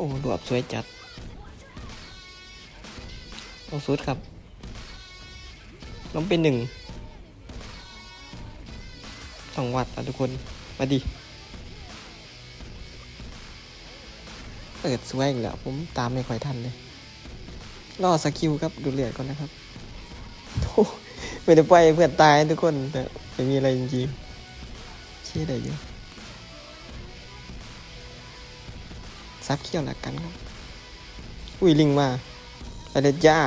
โอ้รวบสวยจัดเอาสุดครับล้มเป็นหนึ่งต้องวัดนะทุกคน มาดิ เปิดสวยอีกแล้ว ผมตามไม่ค่อยทันเลยรอสกิลครับ ดูเลือดก่อนนะครับโอ้ไม่ได้ไปล่อยเพื่อนตายทุกคน แต่ไม่มีอะไรจริงๆชี่ยได้อยู่ ซับเขี้ยวหลักกันครับ อุ้ยลิงมาไปเลยจ้า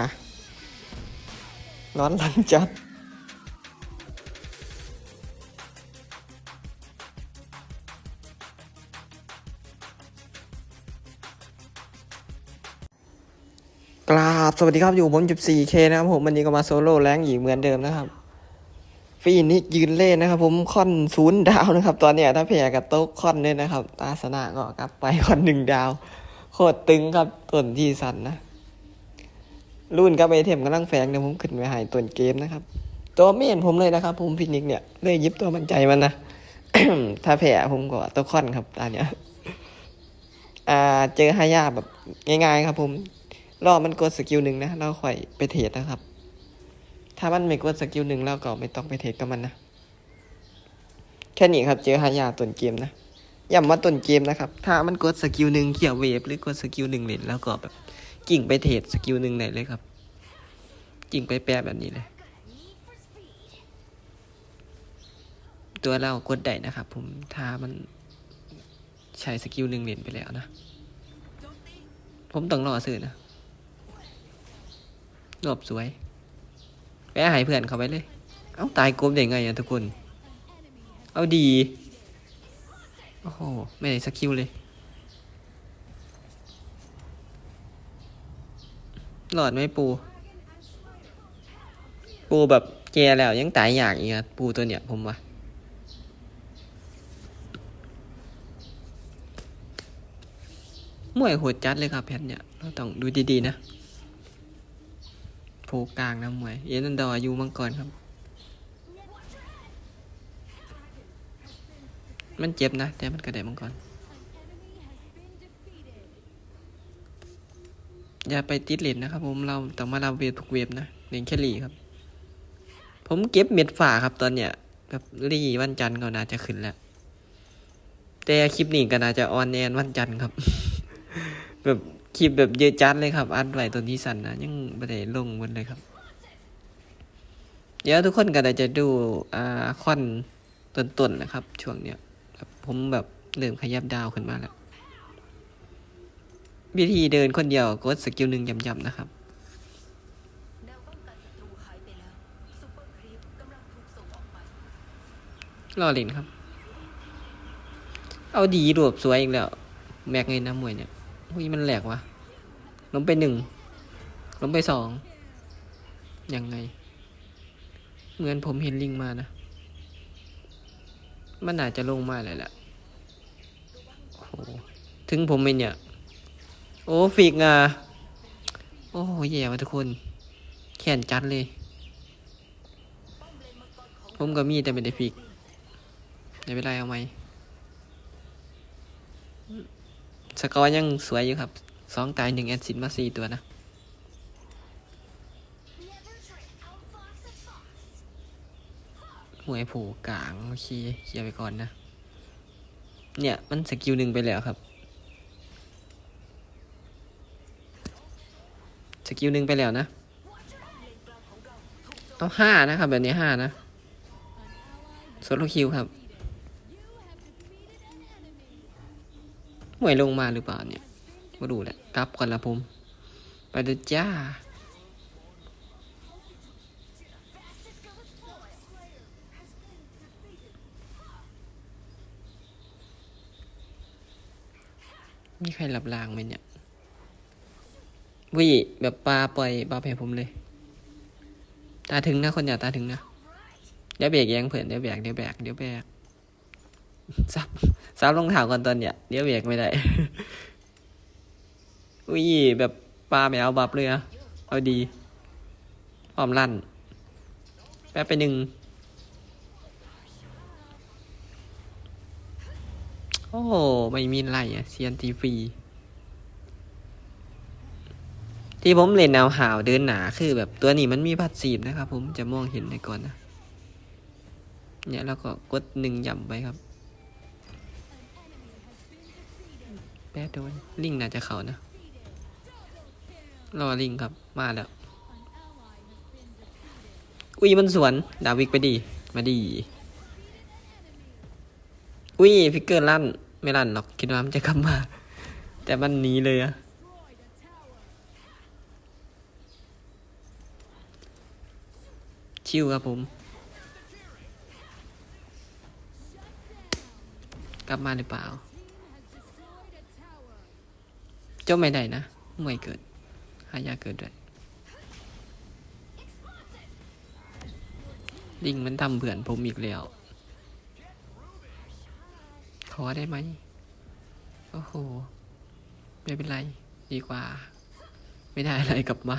ร้อนหลังจัดกราบสวัสดีครับอยู่ผม 14K นะครับผมวันนี้ก็มาโซโล่แรงอีกเหมือนเดิมนะครับฟีนิกยืนเล่นนะครับ ผมคอนศูนย์ดาวนะครับ ตอนเนี้ยถ้าแพ้กับโต๊ะคอนด้วยนะครับ ตาสนะก็กลับไปคนหนึ่งดาว โคตรตึงครับต้นที่สันนะรุ่นกับไอเทมกำลังแฝงเนี่ยผมขึ้นไปหายต้นเกมนะครับ ตัวไม่เห็นผมเลยนะครับ ผมฟินิกเนี่ยเลยยิบตัวมันใจมันนะถ้าแพ้ผมก็ต๊ะค่อนครับตอนเนี้ยอ่าเจอฮายาแบบง่ายๆครับ ผมรอบมันกดสกิลหนึ่งนะเราค่อยไปเทรดนะครับ ถ้ามันไม่กดสกิลหนึ่งเราก็ไม่ต้องไปเทรดกับมันนะแค่นี้ครับเจอฮายาต้นเกมนะ ย้ำว่าต้นเกมนะครับ ถ้ามันกดสกิลหนึ่งเขี่ยเวฟหรือกดสกิลหนึ่งเล่นแล้วก็แบบกิ่งไปเทรดสกิลหนึ่งไหนเลยครับกิ่งไปแปะแบบนี้เลย ตัวเรากดได้นะครับ ผมถ้ามันใช้สกิลหนึ่งเล่นไปแล้วนะ ผมต้องรอซื้อนะรวบสวยไปหายเพื่อนเขาไปเลย เอ้าตายกลมได้ไงอะทุกคน เอาดี โอ้โห ไม่ได้สกิลเลย หลอดไม่ปู ปูแบบแกแล้วยังตายอยากอีกอะปูตัวเนี้ยผมว่ามวยโหดจัดเลยครับแพทเนี่ยเราต้องดูดีๆนะโผกลางนะมวย เอนันดอร์อายุมังกรครับ มันเจ็บนะ แต่มันกระเดมังกรอย่าไปติดเลนนะครับ ผมเราต้องมาเราเวฟทุกเวฟนะเลนแค่ลีครับ ผมเก็บเม็ดฝ่าครับตอนเนี้ยแบบรีวันจันทร์ก็น่าจะขึ้นแล้ว แต่คลิปนี้ก็น่าจะออนแอนวันจันทร์ครับ แบบคลิปแบบเยอะจัดเลยครับ อัดไว้ตัวที่สั่นนะยังไม่ได้ลงหมดเลยครับ เดี๋ยวทุกคนก็ได้จะดูอ่าคอนต้นๆนะครับ ช่วงเนี้ย ผมแบบเริ่มขยับดาวขึ้นมาแล้ววิธีเดินคนเดียวกดสกิลหนึ่งย้ำๆนะครับแนวป้องกันศัตรูหล้วซูเปอเล่นครับ เอาดีรวบสวยอีกแล้ว แม็กไงนะมวยเนี่ยอุ้ยมันแหลกวะล้มไปหนึ่งล้มไปสองยังไง เหมือนผมเห็นลิงมานะ มันอาจจะลงมาเลยแหละโอ้ถึงผมไหมเนี่ย โอ้ฟีกอะ โอ้โหแย่ว่ะทุกคน แขนจัดเลย ผมก็มีแต่ไม่ได้ฟีกในเวลาเอาไหมสกอร์ยังสวยอยู่ครับสองตายหนึ่งแอดซิดมาสี่ตัวนะ วยผูกลางโอเคเคลียร์ไปก่อนนะ เนี่ยมันสกิลหนึ่งไปแล้วครับ สกิลหนึ่งไปแล้วนะ เอาห้านะครับ แบบนี้ห้านะโซโลคิวครับหวยลงมาหรือเปล่าเนี่ยมาดูแหละกลับก่อนละผม ไปเด้อจ้า มีใครหลับลางไหมเนี่ยวิแบบปลาปล่อยปลาแผ่ผมเลย ตาถึงนะคนอย่าตาถึงนะ เดี๋ยวเบรกแยังเผื่อเดี๋ยวแบกเดี๋ยวแบกเดี๋ยวแบกซับซับรองเท้าก่อนตอนเนี้ยเดี๋ยวเบรกไม่ได้อุ้ยแบบปลาไม่เอาบับเลยอะเอาดีพร้อมลั่น แป๊บไปหนึ่ง โอ้โห ไม่มีไรอะเซียนทีฟีที่ผมเล่นแนวหาวเดินหนาคือแบบตัวนี้มันมีพัดสีบนะครับ ผมจะมองเห็นได้ก่อนนะ เนี่ยแล้วก็กดหนึ่งย่ำไปครับ แป๊ดโดน ลิงน่าจะเขานะ รอลิงครับ มาแล้ว อุ้ยมันสวน ดาวิกไปดี มาดี อุ้ยฟิกเกอร์ลั่น ไม่ลั่นหรอกคิดว่ามันจะกลับมา แต่มันหนีเลยอะชิวครับผม กลับมาหรือเปล่าเจ้าไม่ได้นะไมวยเกิด หายาเกิดด้วยลิงมันทำเผื่อนผมอีกแล้ว อได้ไหม โอ้โห ไม่เป็นไร ดีกว่า ไม่ได้อะไรกลับมา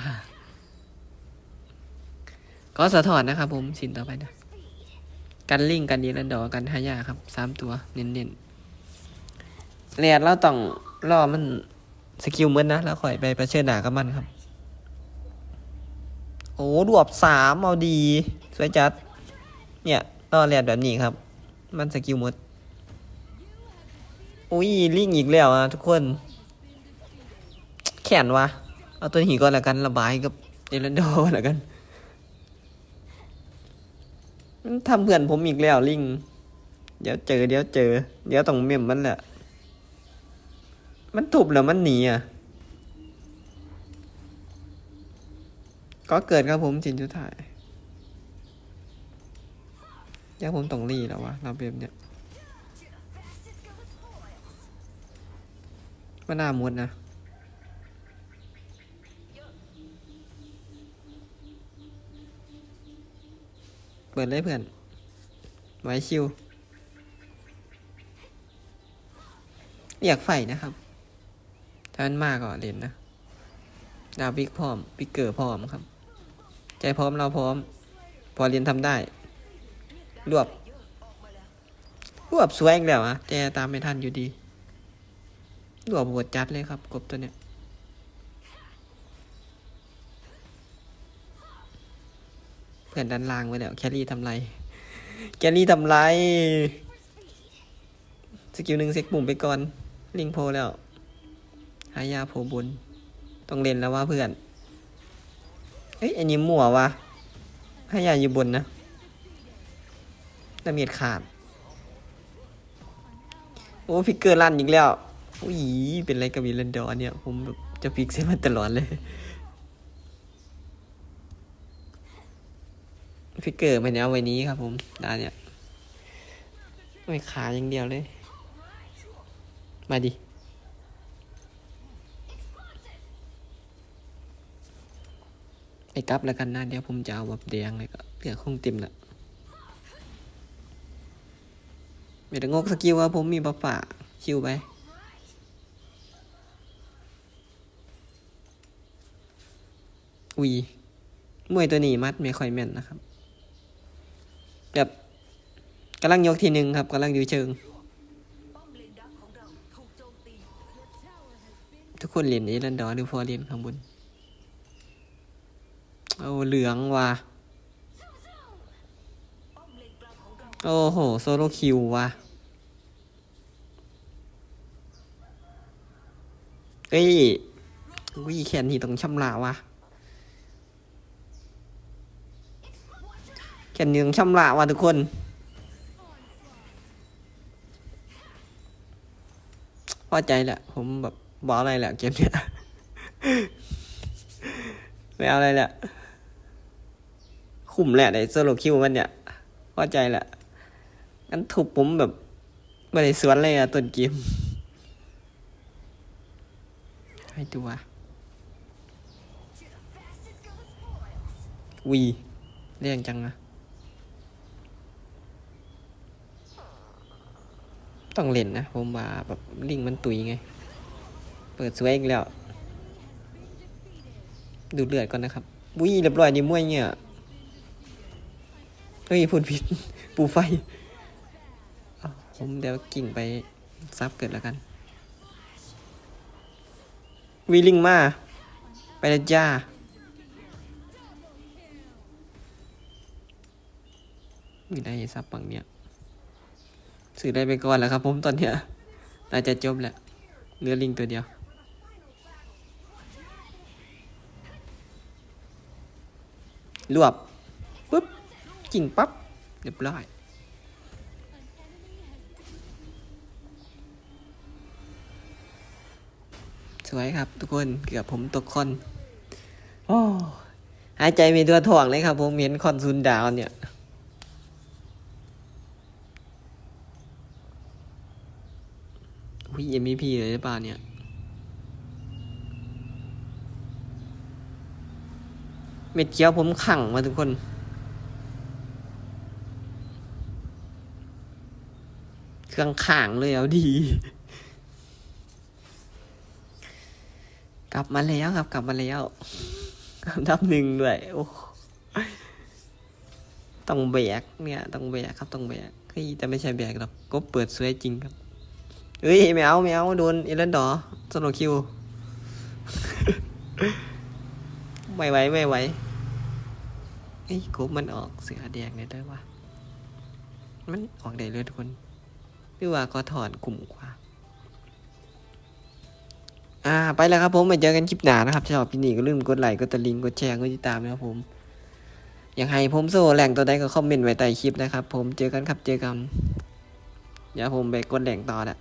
ก็สะท้อนนะครับผม สินต่อไปนะ กันลิงกันดีรันดอร์กันหายาครับสามตัว เน้นๆเรียนเราต้องรอมันสกิลเมือนนะ แล้วค่อยไปประชิญหนากับมันครับ โอ้รวบสามเอาดี สวยจัด เนี่ยรอเรียนแบบนี้ครับ มันสกิลหมด อุ้ยลิงอีกแล้วอะทุกคน แขนวะเอาตัวหีก่อนแล้วกันระบายกับเอรันโดก่อนแล้วกันมันทำเพื่อนผมอีกแล้วลิง เดี๋ยวเจอเดี๋ยวเจอ เดี๋ยวต้องเมมมันแหละ มันถูกแล้วมันหนีอะ ก็เกิดครับผมจินจุดถ่ายเดี๋ยวผมต้องรีแล้ววะเราแบบเนี้ย มันน่ามุดนะ เปิดเลยเพื่อน ไว้ชิว อยากไฟนะครับ ถ้ามันมากก็เล่นนะ ดาวบิ๊กพร้อมบิ๊กเกอร์พร้อมครับ ใจพร้อมเราพร้อม พอเรียนทำได้ รวบ รวบสวยอีกแล้วอะแต่ตามไม่ทันอยู่ดี รวบโหดจัดเลยครับ กบตัวเนี้ยเพื่อนดันล่างไว้แล้วแครี่ทำไร แครี่ทำไร สกิลหนึ่งเซ็กปุ่มไปก่อน ลิงโพแล้วหายาโพบนต้องเล่นแล้วว่าเพื่อนเฮ้ยอันนี้มั่ววะหายาอยู่บนนะดาเมจขาด โอ้ฟิกเกอร์ลั่นอีกแล้ว อุ้ยเป็นไรกับวีลันดอร์เนี่ย ผมแบบจะฟิกเส้นมันตลอดเลย ฟิกเกอร์มันเอาไว้นี้ครับผมดานเนี่ยไม่ขาอย่างเดียวเลย มาดิไปกลับแล้วกันนะเดี๋ยวผมจะเอาแบบแดงเลยก็เหลือคงเต็มละไม่ต้องงกสกิลว่าผมมีบัฟฝ่าชิวไป อุยมวยตัวนี้มัดไม่ค่อยแม่นนะครับ แบบกำลังยกทีหนึ่งครับกำลังอยู่เชิง ทุกคนเรียนเอรันดอหรือพอเรียนข้างบนเอาเหลืองว่ะโอ้โห โซโลคิวว่ะเอ้ยวิแคนนี่ต้องชำระว่ะ แคนนี่งชำระว่ะทุกคน พอใจแหละ ผมแบบบอกอะไรแหละเกมเนี้ย ไม่เอาอะไรแหละ คุ้มแหละในโซโลคิวมันเนี่ย พอใจแหละงั้นถูกผมแบบไม่ได้สวนเลยอะต้นเกม ให้ตัววีเรียงจังนะ ต้องเล่นนะ ผมว่าแบบลิงมันตุยไง เปิดสวยอีกแล้ว ดูเลือดก่อนนะครับวุ้ยเรียบร้อยนี่มวยเนี่ยเฮ้ยพูดผิด ปูไฟ ผมเดี๋ยวกิ่งไปซับเกิดแล้วกัน วีลิงมา ไปเลยจ้า มีได้ซับปังเนี่ย ซื้อได้ไปก่อนแล้วครับ ผมตอนเนี้ยน่าจะจบแหละเหลือลิงตัวเดียว รวบปุ๊บกิ่งปั๊บเรียบร้อยสวยครับ ทุกคนเกือบผมตกคอนโอ้หายใจมีตัวถ่วงเลยครับ ผมเห็นคอนซูนดาวเนี่ย อุ้ย MVP เลยหรือเปล่าเนี่ย เม็ดเขียวผมขังมาทุกคนเครื่องข่างเลยเอาดี กลับมาแล้วครับ กลับมาแล้วอันดับหนึ่งด้วย โอ้ต้องแบกเนี่ย ต้องแบกครับ ต้องแบกเฮ้ยแต่ไม่ใช่แบกหรอกก็เปิดสวยจริงครับ เฮ้ยไม่เอาไม่เอาโดนอีเลนดอสโนคิว ไม่ไหวไม่ไหวเอ้กบมันออกเสือแดงเลยได้วะมันออกได้เลยทุกคนหรือว่าก็ถอนกลุ่มกว่า อ่า ไปแล้วครับผมมาเจอกันคลิปหน้านะครับชอบพี่นี่ก็ลืมกดไลค์กดตะลิงกดแชร์กดติดตามนะครับผมอยากให้ผมโซ่แหล่งตัวใดก็คอมเมนต์ไว้ใต้คลิปนะครับผมเจอกันครับเจอกันเดี๋ยวผมไปกดแหล่งต่อแหละ